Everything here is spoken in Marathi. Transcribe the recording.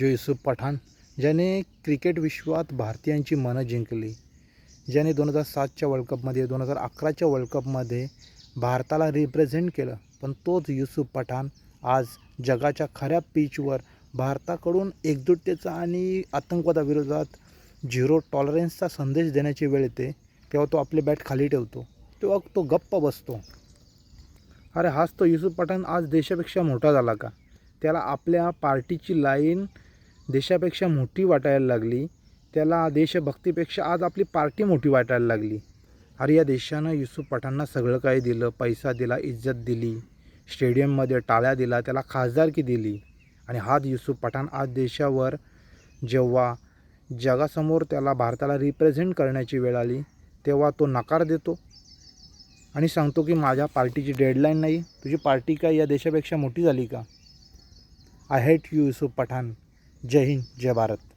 जो युसुफ पठाण ज्याने क्रिकेट विश्वात भारतीयांची मनं जिंकली ज्याने दोन हजार सातच्या वर्ल्ड कपमध्ये दोन हजार अकराच्या वर्ल्ड कपमध्ये भारताला रिप्रेझेंट केलं. पण तोच युसुफ पठाण आज जगाच्या खऱ्या पिचवर भारताकडून एकजुटतेचा आणि आतंकवादाविरोधात झिरो टॉलरन्सचा संदेश देण्याची वेळ येते तेव्हा तो आपली बॅट खाली ठेवतो. तेव्हा तो गप्प बसतो. अरे हाच तो युसुफ पठाण आज देशापेक्षा मोठा झाला का? त्याला आपल्या पार्टीची लाईन देशापेक्षा मोठी वाटायला लागली. त्याला देशभक्तीपेक्षा आज आपली पार्टी मोठी वाटायला लागली. अरे या देशानं युसुफ पठाणना सगळं काही दिलं. पैसा दिला इज्जत दिली. स्टेडियममध्ये टाळ्या दिला त्याला खासदारकी दिली. आणि हाच युसुफ पठाण आज देशावर जेव्हा जगासमोर त्याला भारताला रिप्रेझेंट करण्याची वेळ आली तेव्हा तो नकार देतो आणि सांगतो की माझ्या पार्टीची डेडलाईन नाही. तुझी पार्टी काय या देशापेक्षा मोठी झाली का? I hate you Yusuf Pathan. जय हिंद जय भारत.